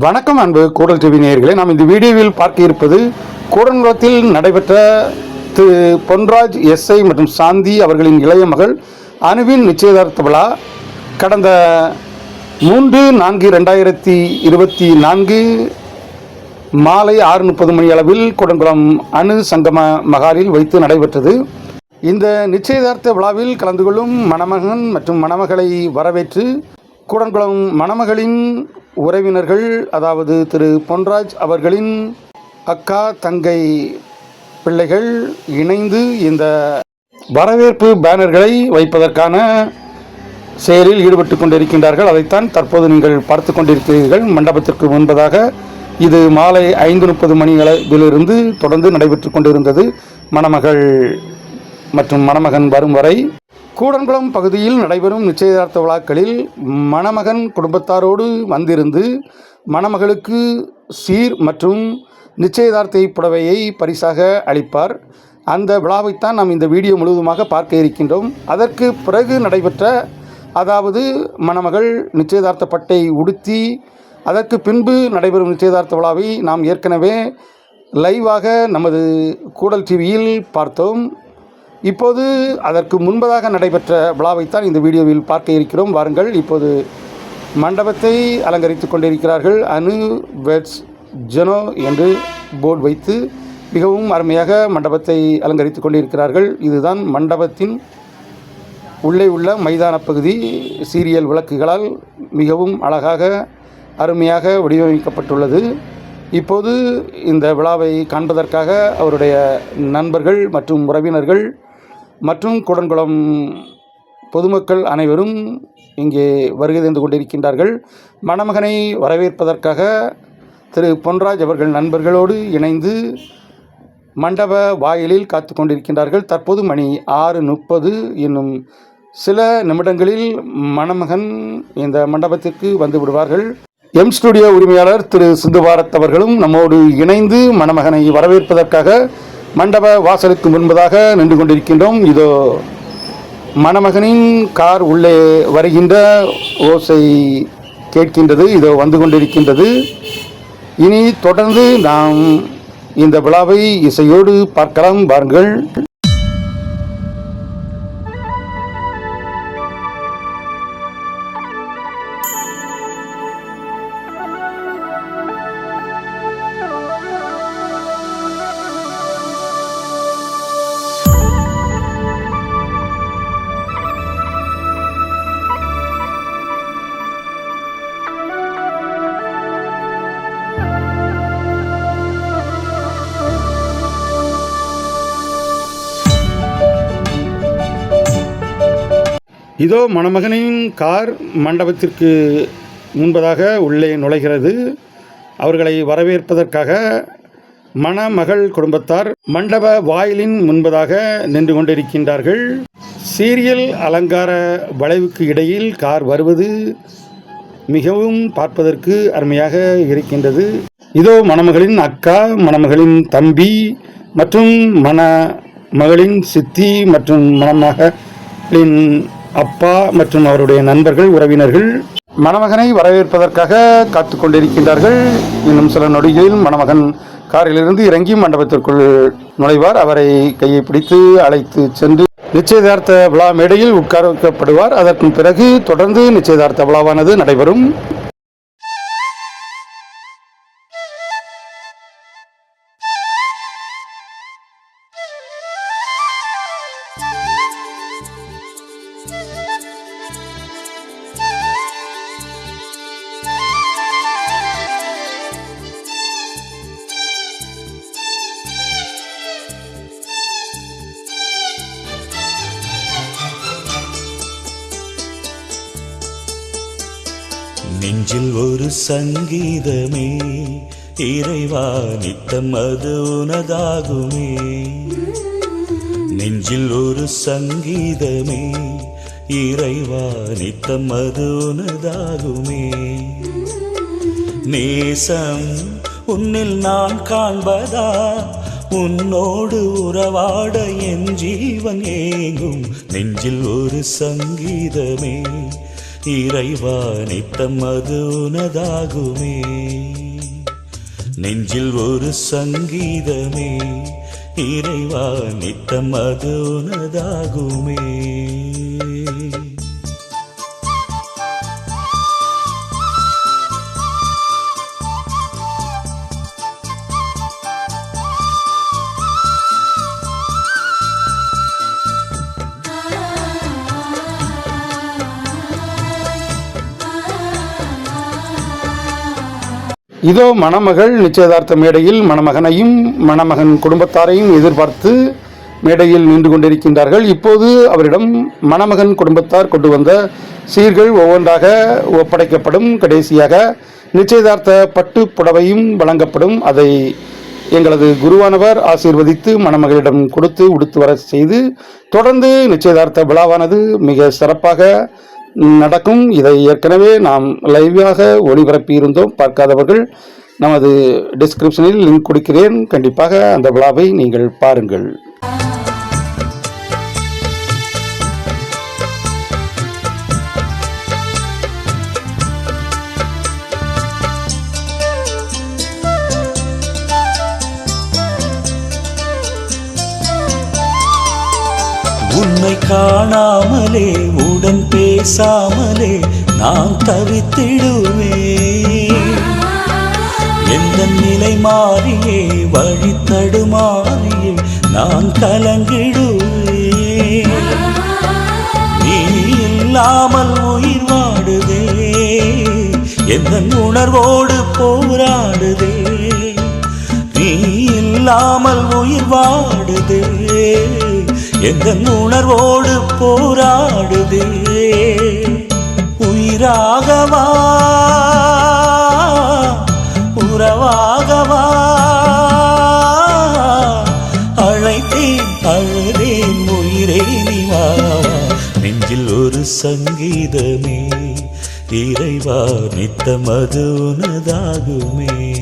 வணக்கம் அன்பு கூடல் டிவி நேயர்களே நாம் இந்த வீடியோவில் பார்க்க இருப்பது கூடன்குளத்தில் நடைபெற்ற திரு பொன்ராஜ் எஸ்ஐ மற்றும் சாந்தி அவர்களின் இளைய மகள் அணுவின் நிச்சயதார்த்த விழா. கடந்த மூன்று நான்கு ரெண்டாயிரத்தி இருபத்தி நான்கு மாலை ஆறு முப்பது மணி அளவில் கூடன்குளம் அணு சங்கம மகாலில் வைத்து நடைபெற்றது. இந்த நிச்சயதார்த்த விழாவில் கலந்து கொள்ளும் மணமகன் மற்றும் மணமகளை வரவேற்று கூடன்குளம் மணமகளின் உறவினர்கள் அதாவது திரு பொன்ராஜ் அவர்களின் அக்கா தங்கை பிள்ளைகள் இணைந்து இந்த வரவேற்பு பேனர்களை வைப்பதற்கான செயலில் ஈடுபட்டு கொண்டிருக்கின்றார்கள். அதைத்தான் தற்போது நீங்கள் பார்த்து கொண்டிருக்கிறீர்கள். மண்டபத்திற்கு முன்பதாக இது மாலை ஐந்து முப்பது மணி அளவிலிருந்து தொடர்ந்து நடைபெற்று கொண்டிருந்தது. மணமகள் மற்றும் மணமகன் வரும் வரை கூடன்குளம் பகுதியில் நடைபெறும் நிச்சயதார்த்த விழாக்களில் மணமகன் குடும்பத்தாரோடு வந்திருந்து மணமகளுக்கு சீர் மற்றும் நிச்சயதார்த்த புடவையை பரிசாக அளிப்பார். அந்த விழாவைத்தான் நாம் இந்த வீடியோ முழுவதுமாக பார்க்க இருக்கின்றோம். அதற்கு பிறகு நடைபெற்ற அதாவது மணமகள் நிச்சயதார்த்த பட்டை உடுத்தி அதற்கு பின்பு நடைபெறும் நிச்சயதார்த்த விழாவை நாம் ஏற்கனவே லைவாக நமது கூடல் டிவியில் பார்த்தோம். இப்போது அதற்கு முன்பதாக நடைபெற்ற விழாவைத்தான் இந்த வீடியோவில் பார்க்க இருக்கிறோம். வாருங்கள் இப்போது மண்டபத்தை அலங்கரித்து கொண்டிருக்கிறார்கள் அனு வெட்ஸ் ஜெனோ என்று போர்டு வைத்து மிகவும் அருமையாக மண்டபத்தை அலங்கரித்து கொண்டிருக்கிறார்கள். இதுதான் மண்டபத்தின் உள்ளே உள்ள மைதான பகுதி. சீரியல் விளக்குகளால் மிகவும் அழகாக அருமையாக வடிவமைக்கப்பட்டுள்ளது. இப்போது இந்த விழாவை காண்பதற்காக அவருடைய நண்பர்கள் மற்றும் உறவினர்கள் மற்றும் குடன்குளம் பொதுமக்கள் அனைவரும் இங்கே வருகை தந்து கொண்டிருக்கின்றார்கள். மணமகனை வரவேற்பதற்காக திரு பொன்ராஜ் அவர்கள் நண்பர்களோடு இணைந்து மண்டப வாயிலில் காத்து கொண்டிருக்கின்றார்கள். தற்போது மணி ஆறு முப்பது என்னும் சில நிமிடங்களில் மணமகன் இந்த மண்டபத்திற்கு வந்து விடுவார்கள். எம் ஸ்டுடியோ உரிமையாளர் திரு சிந்து பாரத் அவர்களும் நம்மோடு இணைந்து மணமகனை வரவேற்பதற்காக மண்டப வாசலுக்கு முன்பதாக நின்று கொண்டிருக்கின்றோம். இதோ மணமகனின் கார் உள்ளே வருகின்ற ஓசை கேட்கின்றது. இதோ வந்து கொண்டிருக்கின்றது. இனி தொடர்ந்து நாம் இந்த விழாவை இசையோடு பார்க்கலாம். பாருங்கள். இதோ மணமகனின் கார் மண்டபத்திற்கு முன்பதாக உள்ளே நுழைகிறது. அவர்களை வரவேற்பதற்காக மணமகள் குடும்பத்தார் மண்டப வாயிலின் முன்பதாக நின்று கொண்டிருக்கின்றார்கள். சீரியல் அலங்கார வளைவுக்கு இடையில் கார் வருவது மிகவும் பார்ப்பதற்கு அருமையாக இருக்கின்றது. இதோ மணமகளின் அக்கா மணமகளின் தம்பி மற்றும் மணமகளின் சித்தி மற்றும் மணமகளின் அப்பா மற்றும் அவருடைய நண்பர்கள் உறவினர்கள் மணமகனை வரவேற்பதற்காக காத்து கொண்டிருக்கின்றார்கள் இன்னும் சில நொடிகளில் மணமகன் காரிலிருந்து இறங்கி மண்டபத்திற்குள் நுழைவார். அவரை கையை பிடித்து அழைத்து சென்று நிச்சயதார்த்த விழா மேடையில் உட்கார வைக்கப்படுவார் அதற்கு பிறகு தொடர்ந்து நிச்சயதார்த்த விழாவானது நடைபெறும். நெஞ்சில் ஒரு சங்கீதமே இறைவா நித்தம் அது உனதாகுமே. நெஞ்சில் ஒரு சங்கீதமே இறைவா நித்தம் அது உனதாகுமே. நேசம் உன்னில் நான் காண்பதா? உன்னோடு உறவாட என் ஜீவன் ஏங்கும். நெஞ்சில் ஒரு சங்கீதமே இறைவா நித்தம் அது உனதாகுமே. நெஞ்சில் ஒரு சங்கீதமே இறைவா நித்தம் அது உனதாகுமே. இதோ மணமகள் நிச்சயதார்த்த மேடையில் மணமகனையும் மணமகன் குடும்பத்தாரையும் எதிர்பார்த்து மேடையில் நின்று கொண்டிருக்கின்றார்கள். இப்போது அவரிடம் மணமகன் குடும்பத்தார் கொண்டு வந்த சீர்கள் ஒவ்வொன்றாக ஒப்படைக்கப்படும். கடைசியாக நிச்சயதார்த்த பட்டு புடவையும் வழங்கப்படும். அதை எங்களது குருவானவர் ஆசீர்வதித்து மணமகளிடம் கொடுத்து உடுத்து வர செய்து தொடர்ந்து நிச்சயதார்த்த விழாவானது மிக சிறப்பாக நடக்கும். இதை ஏற்கனவே நாம் லைவாக ஒளிபரப்பி இருந்தோம். பார்க்காதவர்கள் நமது டிஸ்கிரிப்ஷனில் லிங்க் கொடுக்கிறேன். கண்டிப்பாக அந்த விழாவை நீங்கள் பாருங்கள். உன்னை காணாமலே பேசாமலே நான் தவித்திடுவே எந்த நிலை மாறியே வழி தடுமாறியே நான் கலங்கிடுவே நீ இல்லாமல் உயிர் வாடுதே எந்த உணர்வோடு போராடுதே. நீ இல்லாமல் உயிர் வாடுதே. எந்த உணர்வோடு போராடுதே? உயிராகவா? உறவாகவா? அழைத்தேன் அழுதேன் உயிரே நீவா? நெஞ்சில் ஒரு சங்கீதமே இறைவா நித்தமது உனதாகுமே.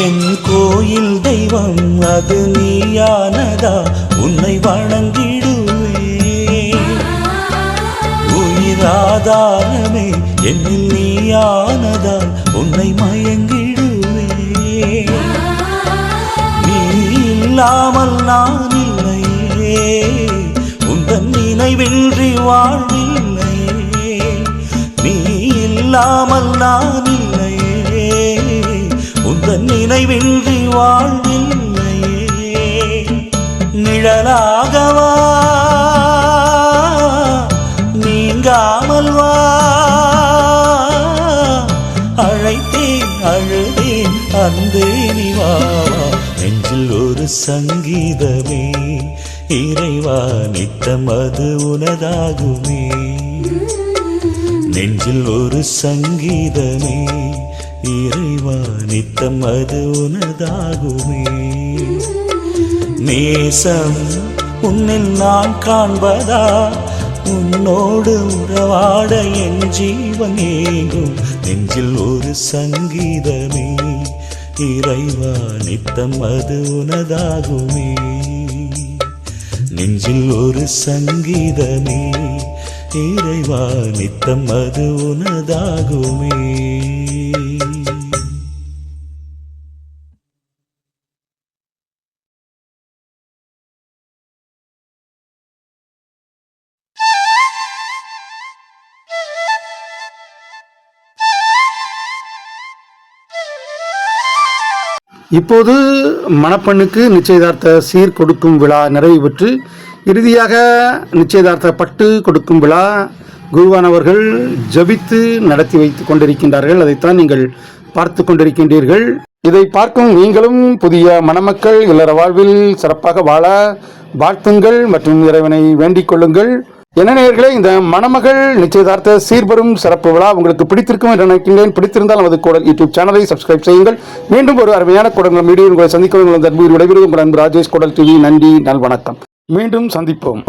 என் கோயில் தெய்வம் அது நீயானதா? உன்னை வணங்கிடுவே உயிராதாரமே என்னில் நீயானதால் உன்னை மயங்கிடுவே நீ இல்லாமல் நான் இல்லையே. உந்தன் நினைவின்றி வாழ்வில்லையே நீ இல்லாமல் நான் நினைவின்றி வாழ்வில்லையே. நிழலாகவா? நீங்காமல் வா. அழைத்தேன் அழுதேன் அன்பே நிவாவா நெஞ்சில் ஒரு சங்கீதமே இறைவா நித்தம் அது உனதாகுமே. நெஞ்சில் ஒரு சங்கீதமே இறைவா நித்தம் அது உனதாகுமே. நேசம் உன்னில் நான் காண்பதா? உன்னோடு உறவாட என் ஜீவன் ஏங்கும். நெஞ்சில் ஒரு சங்கீதமே. இறைவா நித்தம் அது உனதாகுமே. நெஞ்சில் ஒரு சங்கீதமே. இறைவா நித்தம் அது உனதாகுமே. இப்போது மணப்பெண்ணுக்கு நிச்சயதார்த்த சீர் கொடுக்கும் விழா நிறைவு பெற்று இறுதியாக நிச்சயதார்த்த பட்டு கொடுக்கும் விழா குருவானவர்கள் ஜபித்து நடத்தி வைத்துக் கொண்டிருக்கின்றார்கள். அதைத்தான் நீங்கள் பார்த்து கொண்டிருக்கின்றீர்கள். இதை பார்க்கும் நீங்களும் புதிய மணமக்கள் இல்லற வாழ்வில் சிறப்பாக வாழ வாழ்த்துங்கள் மற்றும் இறைவனை வேண்டிக் கொள்ளுங்கள். என்ன நேயர்களே இந்த மணமகள் நிச்சயதார்த்த சீர்பெரும் சிறப்பு விழா உங்களுக்கு பிடித்திருக்கும் என்று நினைக்கின்றேன். பிடித்திருந்தால் நமது கூடல் யூடியூப் சேனலை சப்ஸ்கிரைப் செய்யுங்கள். மீண்டும் ஒரு அருமையான கூடங்கள் வீடியோ உங்களை சந்திக்க உங்கள் அன்பு விடைபெறும் உங்கள் அன்பு ராஜேஷ் குடல் டிவி நன்றி நல்வணக்கம். மீண்டும் சந்திப்போம்.